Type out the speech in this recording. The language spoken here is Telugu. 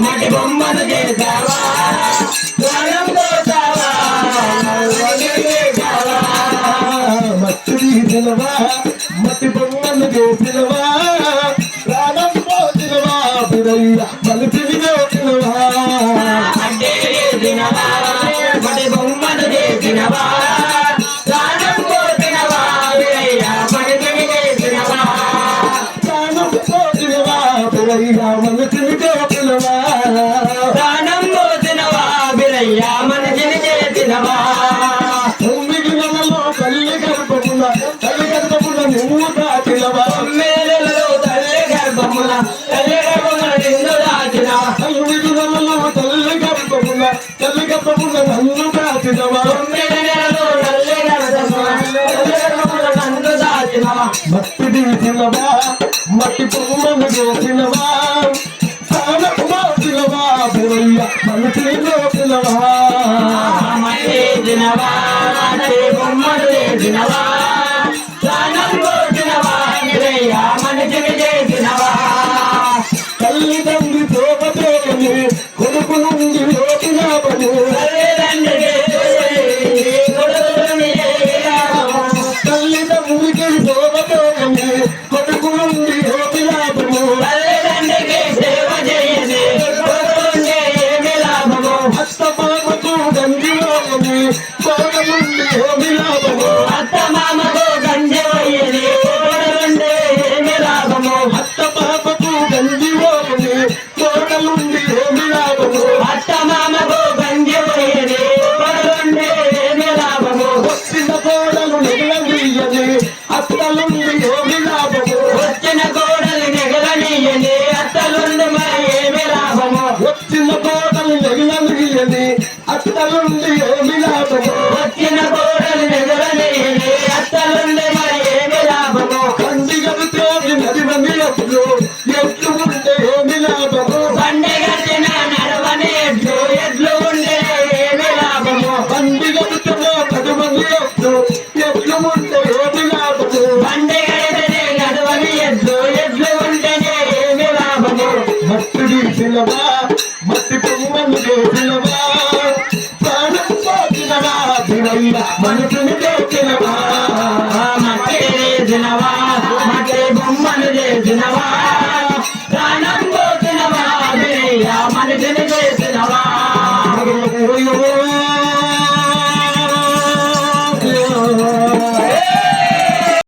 మటి బొమ్మను చేసావా ప్రాణం చేసావా మట్టి తీసినవా? మట్టి బొమ్మను చేసినవా ప్రాణం పోసినవా? బిరయ్య మలిపిని నోకినవా అంటే చేసినవా మటి బొమ్మను చేసినవా ప్రాణం పోసినవా? చేసినవా ప్రాణం పోసినవా బిరయ్య మనిషిని చేసినవా తొమ్మిది నెలలో తల్లి గర్భమున తల్లి గర్భమున నువ్వు దాచినవా? మేలలో తల్లి గర్భమున తల్లి గర్భమున నిన్ను దాచిన? తొమ్మిది నెలలో తల్లి గర్భమున తల్లి గర్భమున నన్ను దాచినవా? తొమ్మిది నెలలు తల్లి గర్భమున తల్లి గర్భమున నన్ను దాచిన? మట్టి తీసినవా? మట్టి బొమ్మను చేసినవా మార్చినవా బిరయ్య మలిపిని నోకినవా చేసినవా బొమ్మలు చేసినవా తల్లిదండ్రి తోపతోని కొడుకు నుండి లోకినామని తల్లిదండ్రికి అత్తలుండి లోకినామము వచ్చిన కోడలు నెగలనీయని అత్తలుండి మరి ఏమి లాభము? వచ్చిన కోడలు నెగలనీయని అత్తలుండి మట్టి మట్టి పొమ్మను చేసినవా ప్రాణం పోసినవా బిరయ్య మనసుని చేసినవా చేసినవా